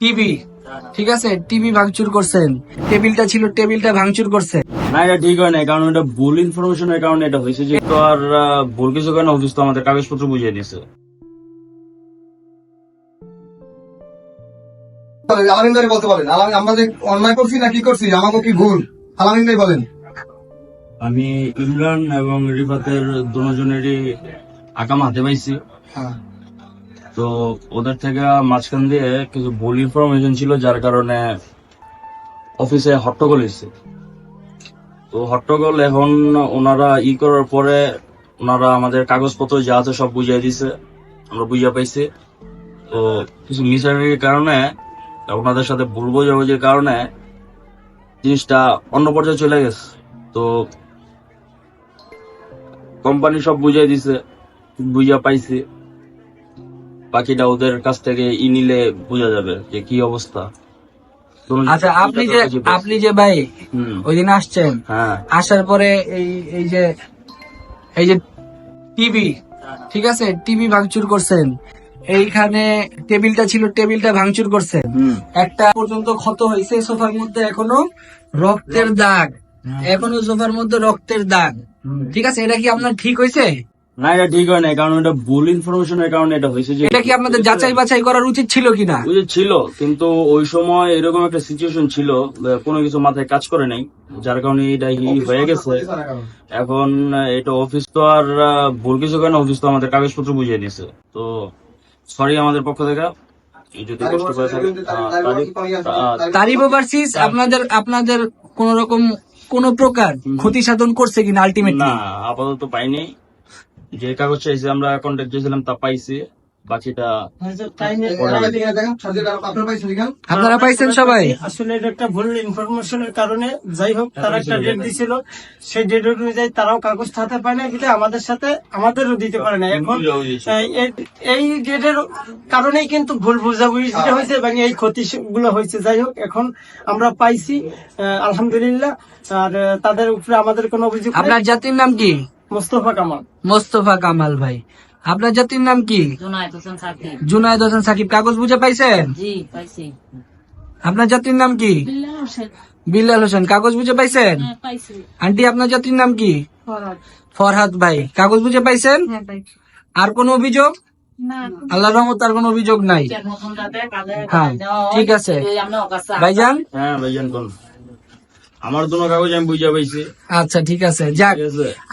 TV. ঠিক আছে? TV ভাঙচুর করছেন। টেবিলটা ছিল টেবিলটা ভাঙচুর করছেন না এটা ঠিক হয় না কারণ এটা ভুল ইনফরমেশনের কারণে এটা হয়েছে যে তো আর ভুল কিছু কারণে অফিস তো আমাদের কাগজপত্র বুঝিয়ে দিয়েছে। আলামিন ভাই বলতে বলেন আলামিন আমরা যে অন্যায় করছি না কি করছি আমাকে কি ভুল? আলামিন ভাই বলেন। আমি ইমরান এবং রিফাতের দুজনেরই আকাম হাতে পাইছি। হ্যাঁ। তো ওদের থেকে মাঝখান দিয়ে কিছু ভুল ইনফরমেশন ছিল, যার কারণে অফিসে হট্টগোল হয়েছে তো হট্টগোল এখন ওনারা ই করার পরে ওনারা আমাদের কাগজপত্র যা আছে সব বুঝিয়ে দিছে আমরা বুঝিয়ে পাইছি। তো কিছু মিসআন্ডারস্ট্যান্ডিং কারণে, ওনাদের সাথে ভুল বোঝাবুঝির কারণে জিনিসটা অন্য পর্যায়ে চলে গেছে। তো কোম্পানি সব বুঝিয়ে দিছে বুঝিয়া পাইছি। বাকিটা ওদের কাছ থেকে ই নিলে বোঝা যাবে যে কি অবস্থা। আচ্ছা আপনি যে আপনি যে ভাই ওই দিন আসছেন হ্যাঁ। আসার পরে এই এই যে এই যে টিভি ঠিক আছে? টিভি ভাঙচুর করছেন। এইখানে টেবিলটা ছিল টেবিলটা ভাঙচুর করছেন। একটা পর্যন্ত ক্ষত হয়েছে সোফার মধ্যে এখনও রক্তের দাগ। এখনও সোফার মধ্যে রক্তের দাগ। ঠিক আছে? এটা কি আপনার ঠিক হয়েছে? না এটা ঠিক হয় না কারণ এটা ভুল ইনফরমেশনের কারণে এটা হয়েছে যে এটা কি আপনাদের যাচাই বাছাই করার উচিত ছিল কিনা? বুঝে ছিল কিন্তু ওই সময় এরকম একটা সিচুয়েশন ছিল কোনো কিছু মাথায় কাজ করে নাই যার কারণে এটা ই হয়ে গেছে। এখন এটা অফিস তো আর ভুল কিছু কারণে অফিস তো আমাদের কাগজপত্র বুঝিয়ে দিয়েছে। তো সরি আমাদের পক্ষ থেকে। যদি কষ্ট করে তারিখ- তারিফ ওভারসিজ আপনাদের আপনাদের কোন রকম কোন প্রকার ক্ষতি সাধন করছে কিনা আলটিমেটলি না আপাতত পাইনি। যে কাগজ চাইছে আমরা কন্ট্যাক্ট চেয়েছিলাম তা পাইছি। বাকিটা আপনার পাইছেন এখানে? আপনারা পাইছেন সবাই? আসলে এটা একটা ভুল ইনফরমেশনের কারণে যাই হোক তারা একটা ডেট দিছিল। সেই ডেট অনুযায়ী তারাও কাগজ হাতে পায় না কিন্তু আমাদের সাথে আমাদেরও দিতে পারে না এখন এই- ডেটের কারণেই কিন্তু ভুল বোঝাবুঝিটা হয়েছে এবং এই ক্ষতি গুলো হয়েছে। যাই হোক এখন আমরা পাইছি আহ, আলহামদুলিল্লাহ। আর তাদের উপরে আমাদের কোনো অভিযোগ আপনার জাতির নাম কি? মোস্তফা কামাল। মোস্তফা কামাল ভাই। আপনার জাতির নাম কি? জোনায়েত হোসেন সাকিব। জুনায়দ হোসেন সাকিব। কাগজ বুঝে পাইছেন? জি পাইছি। আপনার জাতির নাম কি? বিল্লাল হোসেন। কাগজ বুঝে পাইছেন? হ্যাঁ আন্টি আপনার জাতির নাম কি? ফরহাদ। ফরহাদ ভাই। কাগজ বুঝে পাইছেন? হ্যাঁ আর কোনো অভিযোগ? আল্লাহ রহমত আর কোনো অভিযোগ নাই? মতন তাতে কাজে হ্যাঁ, ঠিক আছে। এই আমরা অকাশা ভাইজান? হ্যাঁ ভাইজান আমার দুনো কাগজ আমি বুঝা পাইছি। আচ্ছা ঠিক আছে। যাক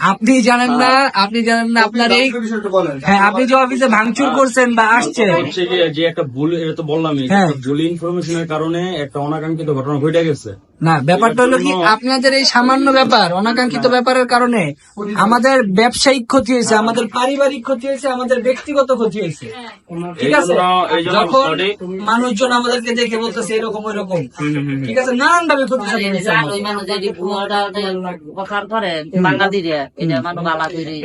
আপনি জানেন না আপনি জানেন না আপনার এই হ্যাঁ আপনি যে অফিসে ভাঙচুর করছেন বা গিয়ে যে একটা ভুল এটা তো বললামই হ্যাঁ। ভুল ইনফরমেশনের কারণে একটা অনাকাঙ্ক্ষিত ঘটনা ঘটে গেছে। না ব্যাপারটা হলো কি আপনাদের এই সামান্য ব্যাপার অনাকাঙ্ক্ষিত ব্যাপারের কারণে আমাদের ব্যবসায়িক ক্ষতি হয়েছে আমাদের পারিবারিক ক্ষতি হয়েছে আমাদের ব্যক্তিগত ক্ষতি হয়েছে। ঠিক আছে? যখন মানুষজন আমাদেরকে দেখে বলতেছে এরকম ওইরকম ঠিক আছে? নানান ভাবে ক্ষতি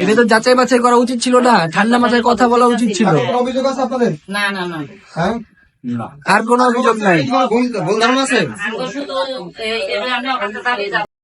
এটা তো যাচাই বাছাই করা উচিত ছিল না ঠান্ডা মাথায় কথা বলা উচিত ছিল। না না না। হ্যাঁ? আর কোনো অভিযোগ নাই ভুল ধারণা আছে